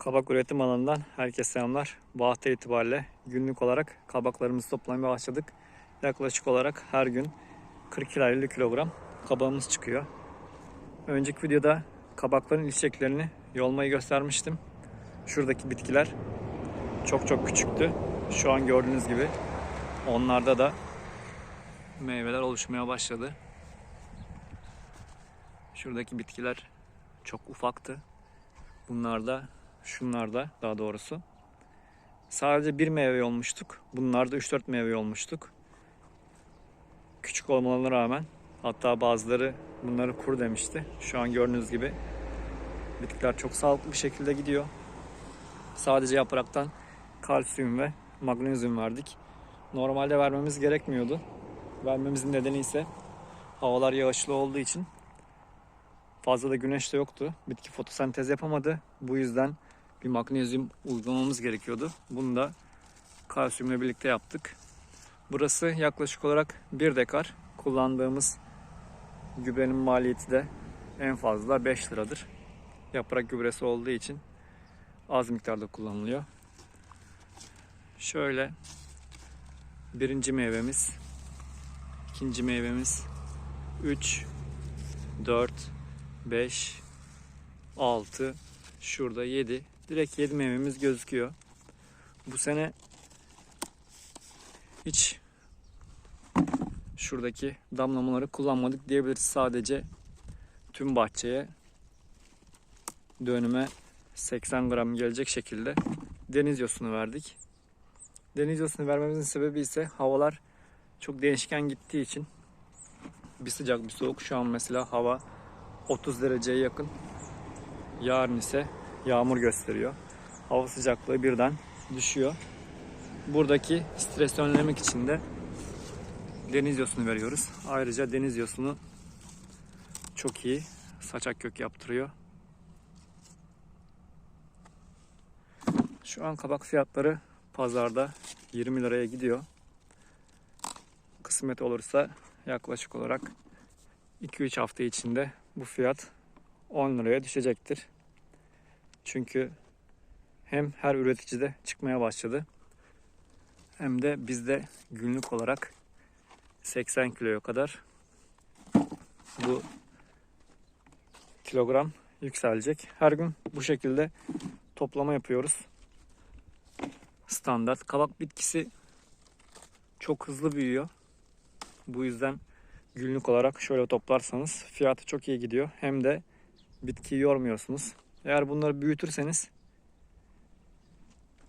Kabak üretim alanından herkese selamlar. Bu hafta itibariyle günlük olarak kabaklarımızı toplamaya başladık. Yaklaşık olarak her gün 40 ila 50 kilogram kabağımız çıkıyor. Önceki videoda kabakların ilçeklerini yolmayı göstermiştim. Şuradaki bitkiler çok çok küçüktü. Şu an gördüğünüz gibi onlarda da meyveler oluşmaya başladı. Şuradaki bitkiler çok ufaktı. Bunlar da, şunlar da daha doğrusu. Sadece bir meyve olmuştuk. Bunlarda 3-4 meyve olmuştuk. Küçük olmalarına rağmen hatta bazıları bunları kuru demişti. Şu an gördüğünüz gibi bitkiler çok sağlıklı bir şekilde gidiyor. Sadece yapraktan kalsiyum ve magnezyum verdik. Normalde vermemiz gerekmiyordu. Vermemizin nedeni ise havalar yağışlı olduğu için fazla da güneş de yoktu. Bitki fotosentez yapamadı. Bu yüzden bir magnezyum uygulamamız gerekiyordu. Bunu da kalsiyumla birlikte yaptık. Burası yaklaşık olarak 1 dekar. Kullandığımız gübrenin maliyeti de en fazla 5 liradır. Yaprak gübresi olduğu için az miktarda kullanılıyor. Şöyle birinci meyvemiz, ikinci meyvemiz 3, 4, 5, 6, şurada 7. Direkt 7 meyvemiz gözüküyor. Bu sene hiç şuradaki damlamaları kullanmadık diyebiliriz. Sadece tüm bahçeye dönüme 80 gram gelecek şekilde deniz yosunu verdik. Deniz yosunu vermemizin sebebi ise havalar çok değişken gittiği için bir sıcak bir soğuk. Şu an mesela hava 30 dereceye yakın. Yarın ise yağmur gösteriyor. Hava sıcaklığı birden düşüyor. Buradaki stresi önlemek için de deniz yosunu veriyoruz. Ayrıca deniz yosunu çok iyi saçak kök yaptırıyor. Şu an kabak fiyatları pazarda 20 liraya gidiyor. Kısmet olursa yaklaşık olarak 2-3 hafta içinde bu fiyat 10 liraya düşecektir. Çünkü hem her üreticide çıkmaya başladı hem de bizde günlük olarak 80 kiloya kadar bu kilogram yükselecek. Her gün bu şekilde toplama yapıyoruz. Standart kabak bitkisi çok hızlı büyüyor. Bu yüzden günlük olarak şöyle toplarsanız fiyatı çok iyi gidiyor. Hem de bitkiyi yormuyorsunuz. Eğer bunları büyütürseniz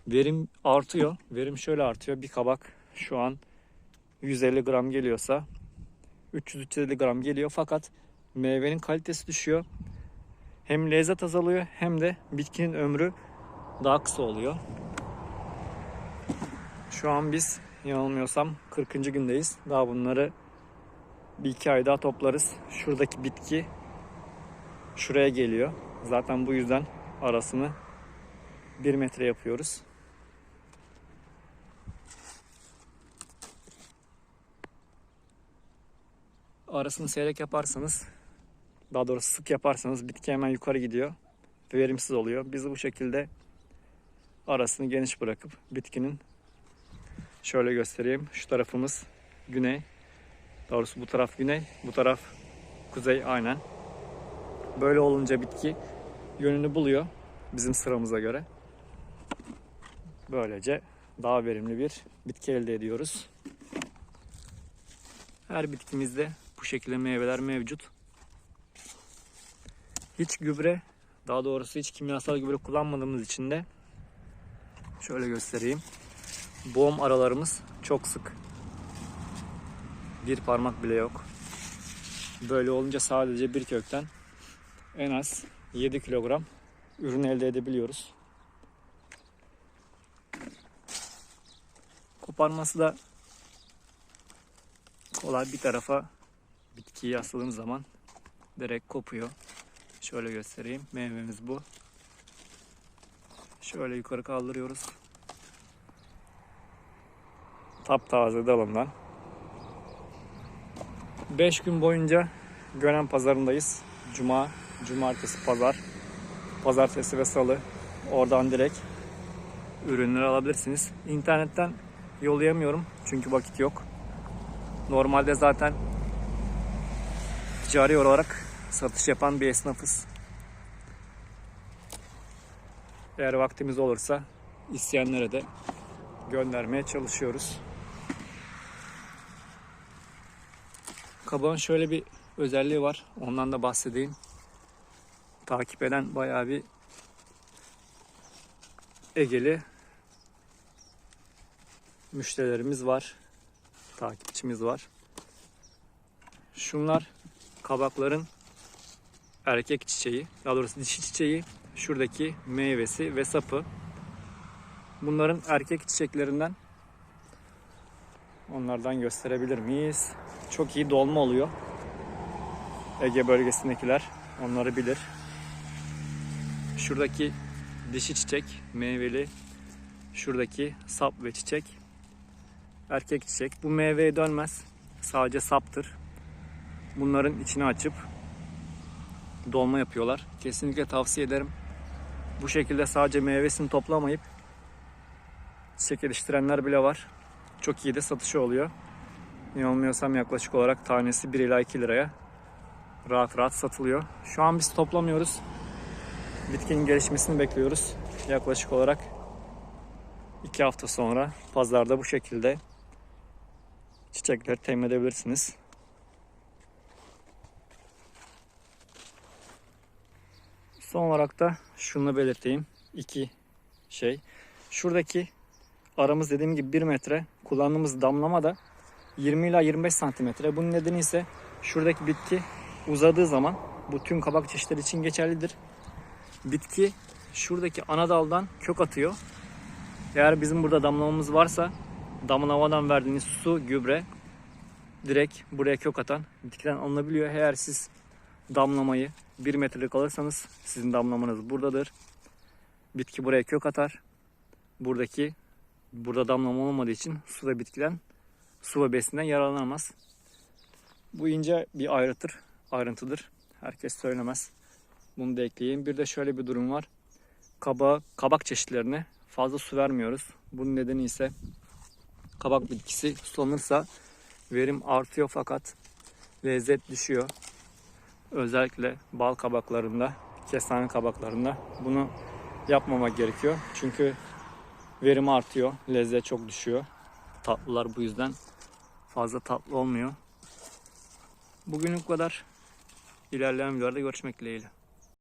verim artıyor. Verim şöyle artıyor. Bir kabak şu an 150 gram geliyorsa 300-350 gram geliyor. Fakat meyvenin kalitesi düşüyor. Hem lezzet azalıyor hem de bitkinin ömrü daha kısa oluyor. Şu an biz yanılmıyorsam 40. gündeyiz. Daha bunları bir iki ay daha toplarız. Şuradaki bitki şuraya geliyor. Zaten bu yüzden arasını bir metre yapıyoruz. Arasını seyrek yaparsanız, daha doğrusu sık yaparsanız bitki hemen yukarı gidiyor ve verimsiz oluyor. Biz bu şekilde arasını geniş bırakıp bitkinin şöyle göstereyim. Şu tarafımız güney, Doğrusu bu taraf güney, bu taraf kuzey aynen. Böyle olunca bitki yönünü buluyor bizim sıramıza göre. Böylece daha verimli bir bitki elde ediyoruz. Her bitkimizde bu şekilde meyveler mevcut. Hiç gübre, daha doğrusu hiç kimyasal gübre kullanmadığımız için de şöyle göstereyim. Boğum aralarımız çok sık bir parmak bile yok. Böyle olunca sadece bir kökten en az 7 kilogram ürün elde edebiliyoruz. Koparması da kolay bir tarafa bitkiyi yasladığım zaman direkt kopuyor. Şöyle göstereyim. Meyvemiz bu. Şöyle yukarı kaldırıyoruz. Taptaze dalından 5 gün boyunca Gönen pazarındayız. Cuma, cumartesi, pazar, pazartesi ve salı Oradan direkt ürünleri alabilirsiniz. İnternetten yollayamıyorum çünkü vakit yok. Normalde zaten ticari olarak satış yapan bir esnafız. Eğer vaktimiz olursa isteyenlere de göndermeye çalışıyoruz. Kabağın şöyle bir özelliği var. Ondan da bahsedeyim. Takip eden bayağı bir Egeli müşterilerimiz var. Takipçimiz var. Şunlar kabakların erkek çiçeği, daha doğrusu dişi çiçeği, şuradaki meyvesi ve sapı. Bunların erkek çiçeklerinden onlardan gösterebilir miyiz? Çok iyi dolma oluyor. Ege bölgesindekiler onları bilir. Şuradaki dişi çiçek, meyveli. Şuradaki sap ve çiçek. Erkek çiçek. Bu meyveye dönmez. Sadece saptır. Bunların içini açıp dolma yapıyorlar. Kesinlikle tavsiye ederim. Bu şekilde sadece meyvesini toplamayıp çiçek yetiştirenler bile var. Çok iyi de satışı oluyor. Yanılmıyorsam yaklaşık olarak tanesi 1 ila 2 liraya rahat rahat satılıyor. Şu an biz toplamıyoruz. Bitkinin gelişmesini bekliyoruz. Yaklaşık olarak 2 hafta sonra pazarda bu şekilde çiçekleri temin edebilirsiniz. Son olarak da şunu belirteyim. İki şey. Şuradaki aramız dediğim gibi 1 metre. Kullandığımız damlama da 20 ila 25 santimetre. Bunun nedeni ise şuradaki bitki uzadığı zaman bu tüm kabak çeşitleri için geçerlidir. Bitki şuradaki ana daldan kök atıyor. Eğer bizim burada damlamamız varsa damlamadan verdiğiniz su, gübre direkt buraya kök atan bitkiden alınabiliyor. Eğer siz damlamayı 1 metrelik alırsanız sizin damlamanız buradadır. Bitki buraya kök atar. Buradaki burada damlama olmadığı için su ve bitkiden su ve besinden yararlanamaz. Bu ince bir ayrıtır, ayrıntıdır. Herkes söylemez. Bunu da ekleyeyim. Bir de şöyle bir durum var. Kaba, kabak çeşitlerine fazla su vermiyoruz. Bunun nedeni ise kabak bitkisi sulanırsa verim artıyor fakat lezzet düşüyor. Özellikle bal kabaklarında, kestane kabaklarında bunu yapmamak gerekiyor. Çünkü verim artıyor, lezzet çok düşüyor. Tatlılar bu yüzden fazla tatlı olmuyor. Bugünlük bu kadar. İlerleyen videolarda görüşmek dileğiyle.